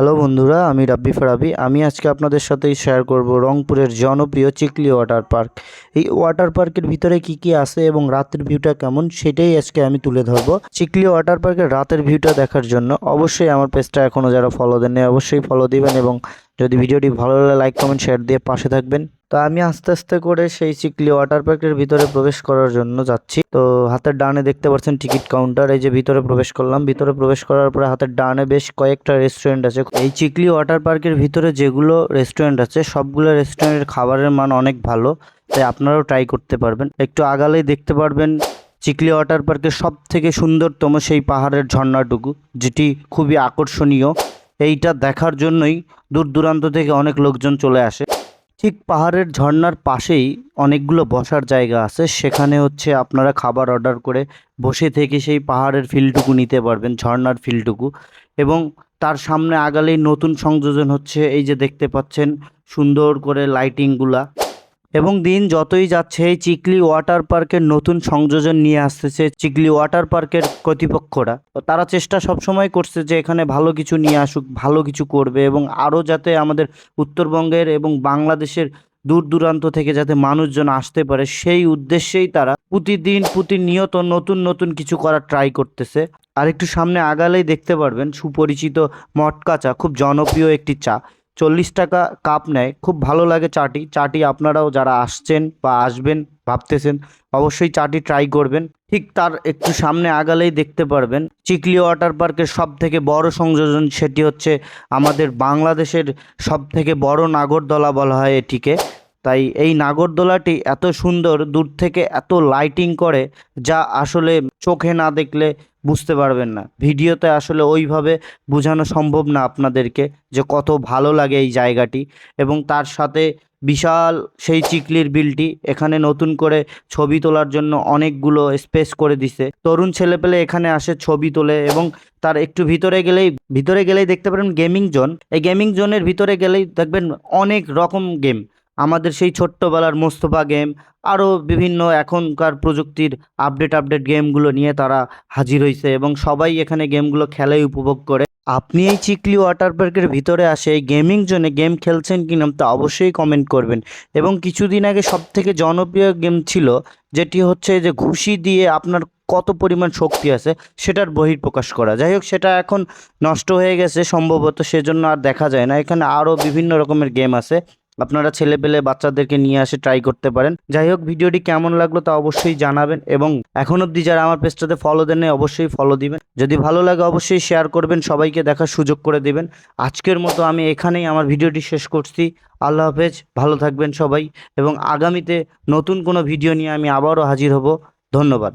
Hello বন্ধুরা, আমি রাব্বি ফারাবি। আমি আজকে আপনাদের সাথেই শেয়ার করব রংপুরের জনপ্রিয় চিকলি ওয়াটার পার্ক এই ওয়াটার পার্কের ভিতরে কি কি আছে এবং রাতের ভিউটা কেমন সেটাই আজকে আমি তুলে ধরবো। চিকলি ওয়াটার পার্কের রাতের ভিউটা দেখার জন্য অবশ্যই আমার পেজটা এখনও যারা ফলো দেননি অবশ্যই ফলো দিবেন এবং যদি ভিডিওটি ভালো লাগে লাইক কমেন্ট শেয়ার দিয়ে পাশে থাকবেন। তো আমি আস্তে আস্তে করে সেই চিকলি ওয়াটার পার্কের ভিতরে প্রবেশ করার জন্য যাচ্ছি। তো হাতের ডানে দেখতে পাচ্ছেন টিকিট কাউন্টার, এই যে ভিতরে প্রবেশ করলাম। ভিতরে প্রবেশ করার পরে হাতের ডানে বেশ কয়েকটা রেস্টুরেন্ট আছে। এই চিকলি ওয়াটার পার্কের ভিতরে যেগুলো রেস্টুরেন্ট আছে, সবগুলো রেস্টুরেন্টের খাবারের মান অনেক ভালো, তাই আপনারাও ট্রাই করতে পারবেন। একটু আগালেই দেখতে পারবেন চিকলি ওয়াটার পার্কের সব থেকে সুন্দরতম সেই পাহাড়ের ঝর্ণাটুকু, যেটি খুবই আকর্ষণীয়। এইটা দেখার জন্যই দূর দূরান্ত থেকে অনেক লোকজন চলে আসে। ঠিক পাহাড়ের ঝর্ণার পাশেই অনেকগুলো বসার জায়গা আছে। সেখানে হচ্ছে আপনারা খাবার অর্ডার করে বসে থেকে সেই পাহাড়ের ফিলটুকু নিতে পারবেন, ঝর্নার ফিলটুকু এবং তার সামনে আগালেই নতুন সংযোজন হচ্ছে, এই যে দেখতে পাচ্ছেন সুন্দর করে লাইটিংগুলা এবং দিন যতই যাচ্ছে, এই চিকলি ওয়াটার পার্কের নতুন সংযোজন নিয়ে আসতেছে চিকলি ওয়াটার পার্কের কর্তৃপক্ষরা। তারা চেষ্টা সবসময় করছে যে এখানে ভালো কিছু নিয়ে আসুক, ভালো কিছু করবে এবং আরও যাতে আমাদের উত্তরবঙ্গের এবং বাংলাদেশের দূর দূরান্ত থেকে যাতে মানুষজন আসতে পারে, সেই উদ্দেশ্যেই তারা প্রতিদিন প্রতিনিয়ত নতুন নতুন কিছু করার ট্রাই করতেছে। আর একটু সামনে আগালেই দেখতে পারবেন, সুপরিচিত মটকা চা, খুব জনপ্রিয় একটি চা। চল্লিশ টাকা কাপ নেয়। খুব ভালো লাগে চাটি। চাটি আপনারাও যারা আসছেন বা আসবেন, ভাবতেছেন, অবশ্যই চাটি ট্রাই করবেন। ঠিক তার একটু সামনে আগালেই দেখতে পারবেন। চিকলি ওয়াটার পার্কের সব থেকে বড় সংযোজন সেটি হচ্ছে আমাদের বাংলাদেশের সব থেকে বড় নাগরদোলা বলা হয় এটিকে। তাই এই নাগরদোলাটি এত সুন্দর, দূর থেকে এত লাইটিং করে, যা আসলে চোখে না দেখলে বুঝতে পারবেন না। ভিডিওতে আসলে ওইভাবে বোঝানো সম্ভব না আপনাদেরকে যে কত ভালো লাগে এই জায়গাটি এবং তার সাথে বিশাল সেই চিকলির বিলটি এখানে নতুন করে ছবি তোলার জন্য অনেকগুলো স্পেস করে দিছে। তরুণ ছেলেপেলে এখানে আসে ছবি তোলে এবং তার একটু ভিতরে গেলেই ভিতরে গেলেই দেখতে পারেন গেমিং জোন। এই গেমিং জোনের ভিতরে গেলেই দেখবেন অনেক রকম গেম। আমাদের সেই ছোট্টবেলার মোস্তফা গেম আরও বিভিন্ন এখনকার প্রযুক্তির আপডেট আপডেট গেমগুলো নিয়ে তারা হাজির হয়েছে এবং সবাই এখানে গেমগুলো খেলাই উপভোগ করে। আপনি এই চিকলি ওয়াটার পার্কের ভিতরে আসে এই গেমিং জোনে গেম খেলছেন কিনা তা অবশ্যই কমেন্ট করবেন। এবং কিছুদিন আগে সব থেকে জনপ্রিয় গেম ছিল যেটি হচ্ছে যে ঘুষি দিয়ে আপনার কত পরিমাণ শক্তি আছে সেটার বহিঃপ্রকাশ করা। যাই হোক, সেটা এখন নষ্ট হয়ে গেছে সম্ভবত, সেজন্য আর দেখা যায় না। এখানে আরও বিভিন্ন রকমের গেম আছে। আপনারা ছেলে পেলে বাচ্চাদেরকে নিয়ে আসে ট্রাই করতে পারেন। যাই হোক, ভিডিওটি কেমন লাগল তা অবশ্যই জানাবেন এবং এখন অবধি যারা আমার পেজটাতে ফলো দেন অবশ্যই ফলো দিবেন। যদি ভালো লাগে, অবশ্যই শেয়ার করবেন, সবাইকে দেখার সুযোগ করে দিবেন। আজকের মতো আমি এখানেই আমার ভিডিওটি শেষ করছি। আল্লাহ হাফেজ, ভালো থাকবেন সবাই এবং আগামীতে নতুন কোনো ভিডিও নিয়ে আমি আবারও হাজির হব। ধন্যবাদ।